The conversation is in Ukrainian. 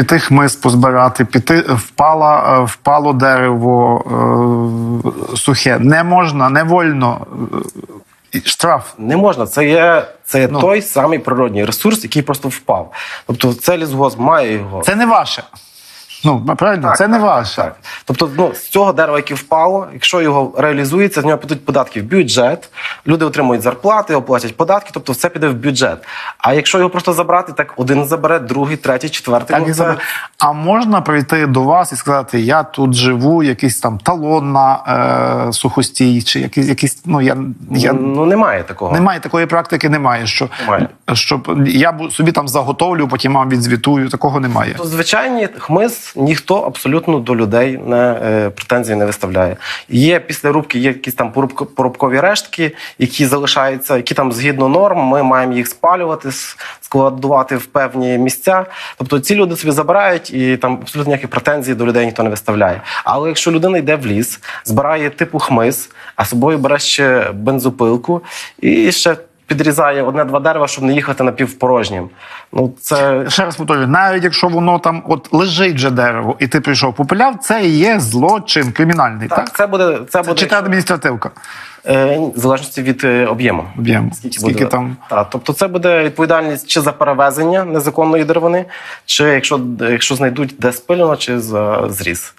піти хмиз позбирати, піти впала, е, впало дерево е, сухе. Не можна, не вольно. Е, Штраф. Не можна. Це є, це є Ну. той самий природній ресурс, який просто впав. Тобто, це лісгосп має його. Це не ваше. Ну, правильно, Так, це не так, ваше. Так. Тобто, ну, з цього дерева, яке впало, якщо його реалізується, з нього підуть податки в бюджет, люди отримують зарплати, оплатять податки, тобто все піде в бюджет. А якщо його просто забрати, так один забере, другий, третій, четвертий. Так, ну, це... А можна прийти до вас і сказати, я тут живу, якийсь там талон на е, сухостій, чи якийсь, якийсь ну я, я Ну, немає такого. немає такої практики, немає. Що Немає. щоб я собі там заготовлю, потім вам відзвітую. Такого немає. То звичайні хмиз ніхто абсолютно до людей не е, претензій не виставляє. Є після рубки, є якісь там порубкові рештки, які залишаються, які там згідно норм, ми маємо їх спалювати, складувати в певні місця. Тобто ці люди собі забирають і там абсолютно ніяких претензій до людей ніхто не виставляє. Але якщо людина йде в ліс, збирає типу хмиз, а собою бере ще бензопилку і ще. Підрізає одне-два дерева, щоб не їхати напівпорожнім. Ну це Ще раз повторюю, навіть якщо воно там от лежить вже дерево, і ти прийшов попиляв, це є злочин кримінальний, так? так, це буде це буде Чи та адміністративка? Е, в залежності від е, об'єму. Об'єм. Скільки, Скільки буде. там? Так, тобто це буде відповідальність чи за перевезення незаконної деревини, чи якщо, якщо знайдуть де спилено, чи за зріз.